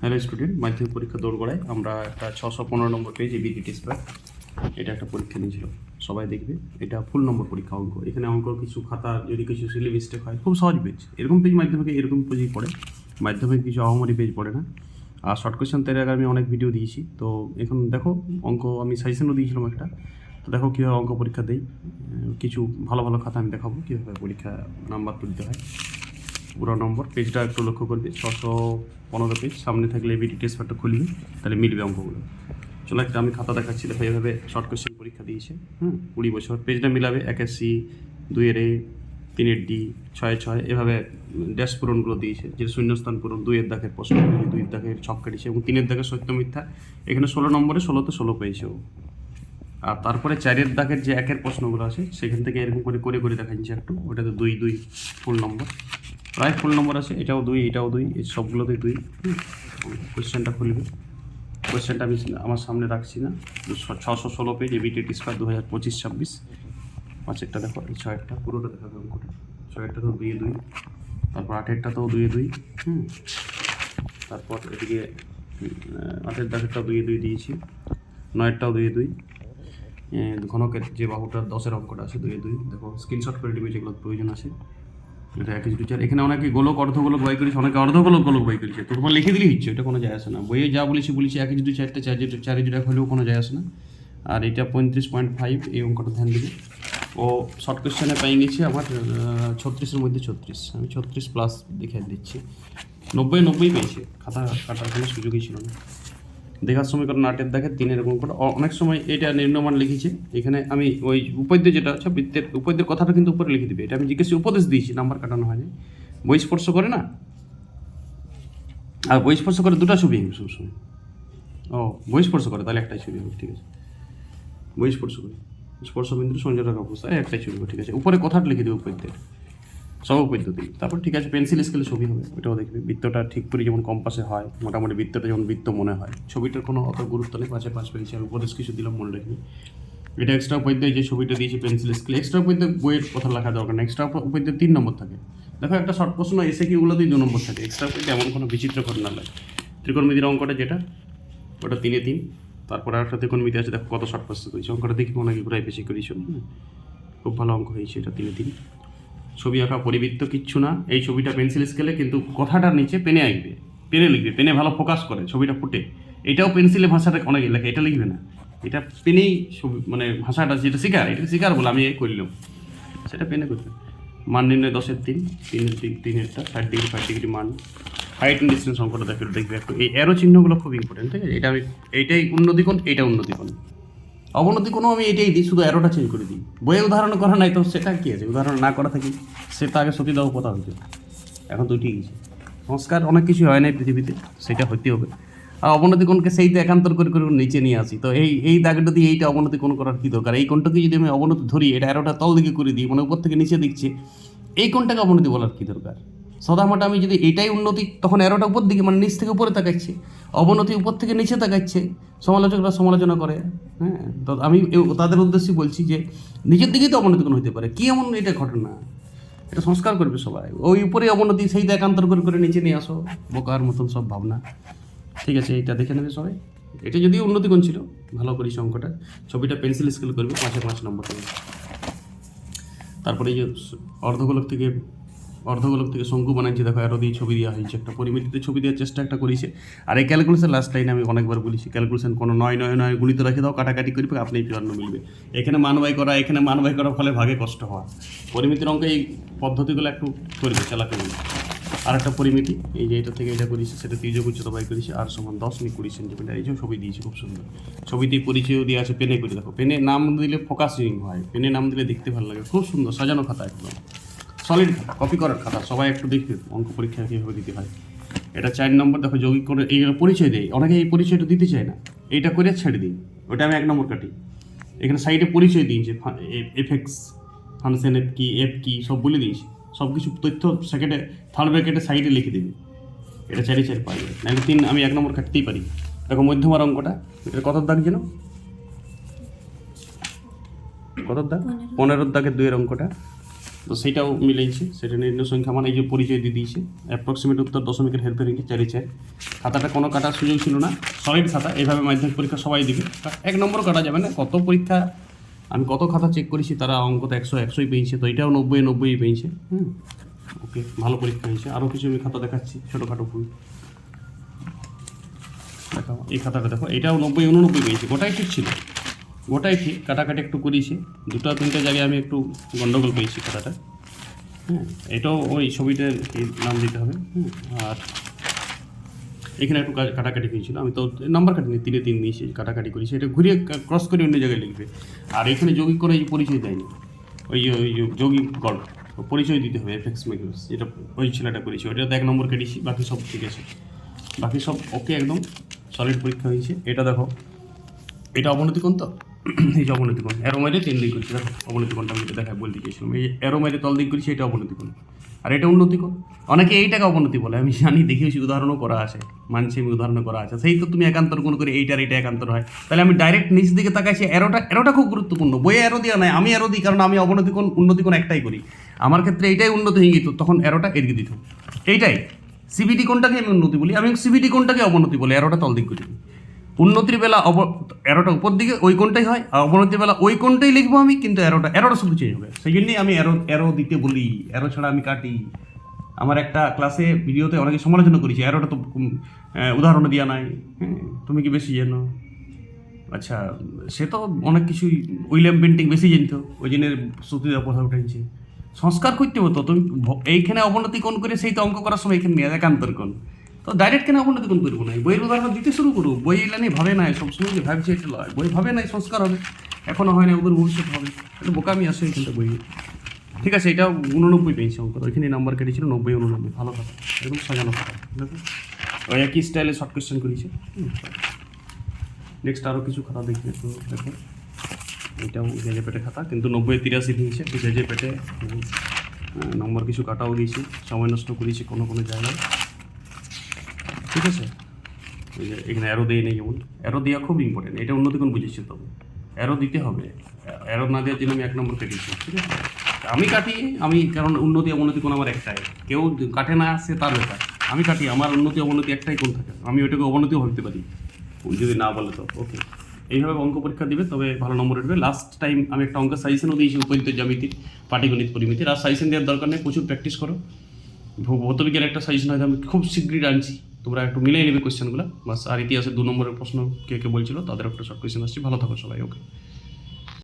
Hello student মাধ্যমিক পরীক্ষা দৌড়গড়ায় আমরা একটা ছশো পনেরো নম্বর পেজ এবিটি টেস্ট এটা একটা পরীক্ষা নিয়েছিল। সবাই দেখবে, এটা ফুল নম্বর পরীক্ষা অঙ্ক। এখানে অঙ্ক কিছু খাতা, যদি কিছু সিলি মিস্টেক হয়, খুব সহজ পেজ এরকম পেজ মাধ্যমিকে এরকম পেজই পড়ে। মাধ্যমিক কিছু অহমরি পেজ পড়ে না। আর শর্ট কোয়েশ্চেন তৈরি আগে আমি অনেক ভিডিও দিয়েছি। তো এখন দেখো, অঙ্ক আমি সাজেশনও দিয়েছিলাম একটা। তো দেখো কীভাবে অঙ্ক পরীক্ষা দেই। কিছু ভালো ভালো খাতা আমি দেখাবো, কীভাবে পরীক্ষা নাম্বার তুলতে হয়। পুরো নম্বর, পেজটা একটু লক্ষ্য করবে, ছশো পনেরো পেজ, সামনে থাকলে এবিটি টেস্ট পেপারটা খুলবে, তাহলে মিলবে অঙ্কগুলো। চলো একটা আমি খাতা দেখাচ্ছি, দেখো এভাবে শর্ট কোয়েশ্চেন পরীক্ষা দিয়েছে, হুম? কুড়ি বছর, পেজটা মিলাবে একের সি দুইয়ের এ তিনের ডি ছয় ছয়, এভাবে ড্যাশ পূরণগুলো দিয়েছে, যে শূন্যস্থান পূরণ দুইয়ের দাগের প্রশ্ন দুইয়ের দাগের ছক কেটেছে, এবং তিনের দাগের সত্য মিথ্যা। এখানে ষোলো নম্বরে ষোলোতে ষোলো পেয়েছে ও। আর তারপরে চারের দাগের যে একের প্রশ্নগুলো আছে, সেখান থেকে এরকম করে করে করে দেখা দেখাচ্ছি একটু, ওটাতে দুই দুই ফুল নম্বর প্রায় ফুল নম্বর আছে, এটাও দুই এটাও দুই, এই সবগুলোতেই দুই। কোয়েশ্চেনটা খুলবে। কোয়েশ্চেনটা আমি আমার সামনে রাখছি না। ছশো ষোলো পেজ এবিটি টিস্কার দু হাজার পঁচিশ ছাব্বিশ। পাঁচেরটা দেখো, এই ছয়েরটা, পুরোটা দেখাবে অঙ্কটা ছয়েরটা তো দুই দুই। তারপর আটেরটা তো দুই দুই, হুম। তারপর এদিকে আটের দাগেরটাও দুই দুই দিয়েছি। নয়েরটাও দুই দুই। ঘনকের যে বাহুটার দশের অঙ্কটা আছে, দুই দুই। দেখো স্ক্রিনশট করে দিবে যেগুলো প্রয়োজন আছে। এটা এক ইঞ্চি চার এখানে অনেকে গোলক, অর্ধগোলক, বাই করেছে, অনেকে অর্ধগোলক, গোলক, বাই করেছে। তো তোমার লিখে দিলেই হচ্ছে, এটা কোনো যায় আসে না। বইয়ে যা বলেছি বলেছি, এক ইঞ্চি চারটে, চার ইঞ্চি চার ইঞ্চি হলেও কোনো যায় আসে না। আর এটা পঁয়ত্রিশ পয়েন্ট ফাইভ এই অঙ্কটা ধ্যান দিবে। ও শর্ট কোয়েশ্চেনে পাই গেছি আমার ছত্রিশের মধ্যে ছত্রিশ। আমি ছত্রিশ প্লাস দেখে দিচ্ছি। নব্বই নব্বই পেয়েছে। খাতা কাটার কোনো সুযোগই ছিল না। দেখার সমীকরণ আটের দেখে তিন এরকম করে। অনেক সময় এটা নিম্নমান লিখেছে। এখানে আমি ওই উপাদ্য যেটা আছে, বৃত্তের উপাদ্যের কথাটা কিন্তু উপরে লিখে দিবে। এটা আমি জিজ্ঞেস উপদেশ দিয়েছি, নাম্বার কাটানো হয়নি। বই স্পর্শ করে না? আর বই স্পর্শ করে দুটো ছবি সবসময়। ও, বই স্পর্শ করে, তাহলে একটাই ছবি হবে, ঠিক আছে। বই স্পর্শ করে। স্পর্শ বিন্দু সংযোজক অবস্থা একটাই ছবি হবে, ঠিক আছে। উপরে কথাটা লিখে দেবে উপাদ্যের। সব পদ্ধতি তারপর ঠিক আছে পেন্সিল স্কেলে ছবি হবে ওটাও দেখবে। বৃত্তটা ঠিক করে যেমন কম্পাসে হয়, মোটামুটি বৃত্তটা যেমন বৃত্ত মনে হয়। ছবিটার কোনো অত গুরুত্ব নেই, পাশে পাশ পেয়েছি আমি উপদেশ কিছু দিলাম, মনে রাখবি এটা এক্সট্রা উপাধ্যায় যে ছবিটা দিয়েছি পেন্সিল স্কেল এক্সট্রা উপাধ্যায় বইয়ের কথা লেখা দরকার না এক্সট্রা উপাধ্যায় তিন নম্বর থাকে। দেখো, একটা শর্ট প্রশ্ন এসে কি, ওগুলোতেই দু নম্বর থাকে। এক্সট্রা উপাধ্যায় এমন কোনো বিচিত্র ঘটনা লাগে ত্রিকোণমিতির অঙ্কটা যেটা, ওটা তিনে তিন, তারপর আর একটা ত্রিকোণমিতি আছে, দেখো কত শর্ট প্রশ্ন করেছি। অঙ্কটা দেখি মনে হয় ঘুরাই বেশি করেছি। খুব ভালো অঙ্ক হয়েছে, এটা তিনে তিন। ছবি আঁকা পরিবৃত্ত কিচ্ছু না। এই ছবিটা পেন্সিল স্কেলে কিন্তু কথাটার নিচে পেনে আঁকবে। পেনে লিখবে, পেনে ভালো ফোকাস করে ছবিটা ফুটে। এটাও পেন্সিলে ভাষাটা অনেকে লেখে এটা লিখবে না। এটা পেনেই ছবি মানে ভাষাটা যেটা শিকার, এটা শিকার বলে আমি এই করলাম। সেটা পেনে করবে মান নির্ণয় দশের তিন, তিনের দিক তিনেরটা ষাট ডিগ্রি ফাইভ ডিগ্রি মান। হাইট অ্যান্ড ডিস্টেন্স অঙ্কটা দেখবে দেখবে। একটু এই অ্যারো চিহ্নগুলো খুব ইম্পর্টেন্ট ঠিক আছে? এটা এইটাই উন্নতি কোণ এইটা উন্নতি কোণ অবনতি কোনো আমি এটাই দিই, শুধু অ্যারোটা চেঞ্জ করে দিই। বইয়ে উদাহরণ করা নাই তো সেটা কী আছে? উদাহরণ না করা থাকি সেটা আগে সতীদাহ কথা হয়েছে। এখন তো ঠিক আছে। সংস্কার অনেক কিছু হয় নাই পৃথিবীতে, সেটা হতে হবে। আর অবনতি কোণকে সেইটা একান্তর করে করে নিচে নিয়ে আসি। তো এই এই দাগটা দিয়ে এইটা অবনতি কোণ করার কী দরকার? এই কোণটাকে যদি আমি অবনতি ধরি, এটা অ্যারোটা তল দিকে করে দিই মানে উপর থেকে নিচে দিচ্ছে এই কোণটাকে অবনতি বলার কী দরকার? সদামাটা আমি যদি এটাই উন্নতি তখন অ্যারোটা উপর দিকে মানে নিচ থেকে উপরে তাকাচ্ছে, অবনতি উপর থেকে নিচে তাকাচ্ছে, সমালোচকরা সমালোচনা করে হ্যাঁ তো আমি তাদের উদ্দেশ্যে বলছি যে নিজের দিকেই তো অবনতি কোনো হতে পারে, কি এমন এটা ঘটনা? এটা সংস্কার করবে সবাই, ওই উপরে অবনতি, সেই একান্তর করে করে নিচে নিয়ে আসো, বোকার মতন সব ভাবনা। ঠিক আছে, এটা দেখে নেবে সবাই। এটা যদিও উন্নতি কোণ ছিল, ভালো করিস অঙ্কটা ছবিটা পেন্সিল স্কেল করবে পাঁচে পাঁচ নম্বর তারপরে এই যে অর্ধগোলক থেকে অর্ধগোলক থেকে শঙ্কু বানাচ্ছি দেখো আরও দিয়ে ছবি দেওয়া হয়েছে, একটা পরিমিতিতে ছবি দেওয়ার চেষ্টা একটা করেছে। আর এই ক্যালকুলেশন লাস্ট লাইনে আমি অনেকবার বলেছি ক্যালকুলেশন কোনো নয় নয় নয় গুলিতে রেখে দাও, কাটাকাটি করবে, আপনি চুয়ান্ন মিলবে। এখানে মানবাই করা, এখানে মানবাই করার ফলে ভাগে কষ্ট হওয়া। পরিমিতির অঙ্কে এই পদ্ধতিগুলো একটু করবে হবে। আর একটা পরিমিতি, এই যে এটা থেকে এটা করেছি, সেটা তির্যক উচ্চতা বাই করেছি, আর সমান দশ নি কুড়ি সেন্টিমিটার, এই যে ছবি দিয়েছি, খুব সুন্দর। ছবিতে পরিচয়ও দিয়ে আছে, পেনে করে দেখো। পেনে নাম দিলে ফোকাসিং হয়, পেনে নাম দিলে দেখতে ভালো লাগে, খুব সুন্দর, সাজানো খাতা একদম। সলিড খাতা কপি করার খাতা সবাই একটু দেখবে অঙ্ক পরীক্ষা কীভাবে দিতে হয়। এটা চার নম্বর দেখো যৌগিক করে এই পরিচয় দেয়। অনেকে এই পরিচয়টা দিতে চায় না। এইটা করে ছেড়ে দিই। ওটা আমি এক নম্বর কাটি। এখানে সাইডে পরিচয় দিই যে এফেক্স ফাংশন এফ কি এফ কি সব বলে দিয়েছি। সব কিছু তথ্য সেকেন্ডে থার্ড ব্র্যাকেটে সাইডে লিখে দিবি। এটা চারি চারি পাই নাহলে তিন আমি এক নম্বর কাটতেই পারি। দেখো মধ্যমার অঙ্কটা এটা কত দাগ যেন? কত দাগ? পনেরোর দাগের দুইয়ের অঙ্কটা। তো সেটাও মিলেছে সেটা নির্ণয় সংখ্যা মানে এই যে পরিচয় দিয়ে দিয়েছে। অ্যাপ্রক্সিমেট উত্তর দশমিকের হেরফের ইঞ্চি চারি চার খাতাটা কোনো কাটার সুযোগ ছিল না সলিড খাতা এইভাবে মাধ্যমিক পরীক্ষা সবাই দিবে। এক নম্বর কাটা যাবে না, কত পরীক্ষা, আমি কত খাতা চেক করেছি, তারা অঙ্ক তো একশো, একশোই পেয়েছে, তো এটাও নব্বই নব্বই পেয়েছে, হুম। ওকে ভালো পরীক্ষা হয়েছে। আরও কিছু আমি খাতা দেখাচ্ছি, ছোটোখাটো ফুল দেখো এই খাতাটা দেখো, এটাও নব্বই, উননব্বই পেয়েছে, গোটাই ঠিক ছিল। গোটাই ঠিক, কাটাকাটি একটু করিয়েছে দুটো তিনটে জায়গায় আমি একটু গন্ডগোল পেয়েছি কাটাটা হ্যাঁ এটাও ওই ছবিটার নাম দিতে হবে? আর এখানে একটু কাটাকাটি হয়েছিল আমি তো নাম্বার কাটিনি, তিনে তিন দিয়েছি কাটাকাটি করেছি। এটা ঘুরিয়ে ক্রস করে অন্য জায়গায় লিখবে। আর এখানে যৌগিক করে এই পরিচয় দেয়নি। ওই ওই যে যৌগিক গল্প পরিচয় দিতে হবে এফেক্স মেকার্স যেটা ওই ছেলেটা করেছি। ওটা এক নম্বর কেটেছি, বাকি সব ঠিক আছে। বাকি সব ওকে একদম সলিড পরীক্ষা হয়েছে। এটা দেখো, এটা অবনতি কোন তো? এই যে অবনতি কোণ মাইরে তিন দিক করছি, দেখো, অবনতি কোণটা আমি দেখায় বলতে চেয়েছিলাম এই অ্যারো মাইরে তল দিক করছি, এটা অবনতি কোণ আর এটা উন্নতি কোণ অনেকে এইটাকে অবনতি বলে, আমি জানি দেখিয়েছি উদাহরণও করা আছে, মানছি আমি উদাহরণ করা আছে। সেই তো তুমি একান্তর কোণ করে এইটার এইটা একান্তর হয়। তাহলে আমি ডাইরেক্ট নিচ দিকে তাকাইছি অ্যারোটা অ্যারোটা খুব গুরুত্বপূর্ণ। বইয়ে অ্যারো দেওয়া নাই, আমি অ্যারো দিই, কারণ আমি অবনতি কোণ, উন্নতি কোণ একটাই করি। আমার ক্ষেত্রে এইটাই উন্নতি হয়ে গেত তখন অ্যারোটা এদিকে দিত এইটাই। সিবিটি কোণটাকে আমি উন্নতি বলি, আমি সিবিটি কোণটাকে অবনতি বলি অ্যারোটা তল দিক করি। উন্নতির বেলা অব অ্যারোটা উপর দিকে ওই কোনটাই হয়, আর অবনতির বেলা ওই কোনটাই লিখব আমি, কিন্তু অ্যারোটা অ্যারোটা শুধু চেঞ্জ হবে। সেই জন্যই আমি অ্যারো অ্যারো দিতে বলি অ্যারো ছাড়া আমি কাটি। আমার একটা ক্লাসে ভিডিওতে অনেকে সমালোচনা করেছি অ্যারোটা তো উদাহরণ দেওয়া নাই। হ্যাঁ তুমি কি বেশি জানো? আচ্ছা সে তো অনেক কিছুই, উইলিয়াম পেন্টিং বেশি জানতো, ওই জন্য শ্রুতিদা কথা উঠেছে। সংস্কার করতে হতো, তুমি এইখানে অবনতি কোন করে সেই তো অঙ্ক করার সময় এখানে একান্তর কোন তো ডাইরেক্ট কেন অবনতি কোন করব না বইয়ের উদাহরণ দিতে শুরু করব বই এলে নিয়ে ভাবে নাই, সবসময় যে ভাবছে এটা লয়। বই ভাবে নাই, সংস্কার হবে। এখনও হয় না, ওদের ভবিষ্যৎ হবে। একটু বোকামি আসে এখানটা বই ঠিক আছে এটা উননব্বই পেয়েছি অঙ্ক। ওইখানে নাম্বার কেটেছিল, নব্বই, উননব্বই। ভালো কথা একদম সাজানো কথা দেখো ওই একই স্টাইলে শর্ট কোয়েশ্চেন করেছে। নেক্সট আরও কিছু খাতা দেখবে তো দেখো। এটাও জেজে পেটে খাতা, কিন্তু নব্বই, তিরাশি দিয়েছে। তো জেজে পেটে নম্বর কিছু কাটাও দিয়েছি। সময় নষ্ট করেছি কোনো কোনো জায়গায়। ঠিক আছে? এখানে অ্যারো দিয়ে নেই যেমন অ্যারো দেওয়া খুব ইম্পর্টেন্ট এটা উন্নতি কোন বুঝেছি তো। অ্যারো দিতে হবে। অ্যারো না দেওয়ার জন্য আমি এক নম্বর কেটেছি ঠিক আছে? আমি কাটি, আমি কারণ উন্নতি অবনতি কোন আমার একটাই। কেউ কাটে না, সে তার ব্যাপার। আমি কাটি, আমার উন্নতি অবনতি একটাই কোন থাকে? আমি ওইটাকে অবনতিও ভাবতে পারি। যদি না বলে তো ওকে এইভাবে অঙ্ক পরীক্ষা দিবে, তবে ভালো নম্বর উঠবে। লাস্ট টাইম আমি একটা অঙ্কের সাজেশনও দিয়েছি, উপযুক্ত জ্যামিতির পাটিগণিত পরিমিতির আর সাজেশন দেওয়ার দরকার নেই, প্রচুর প্র্যাকটিস করো। ভৌতবিজ্ঞানের একটা সাজেশন হয়তো আমি খুব শীঘ্রই আনছি। তোমরা একটু মিলিয়ে নেবে কোয়েশ্চেনগুলো বাস, আর ইতিহাসের দু নম্বরের প্রশ্ন কে কে বলছিল, তাদের একটা শর্ট কোয়েশ্চেন আসছে। ভালো থাকো সবাই ওকে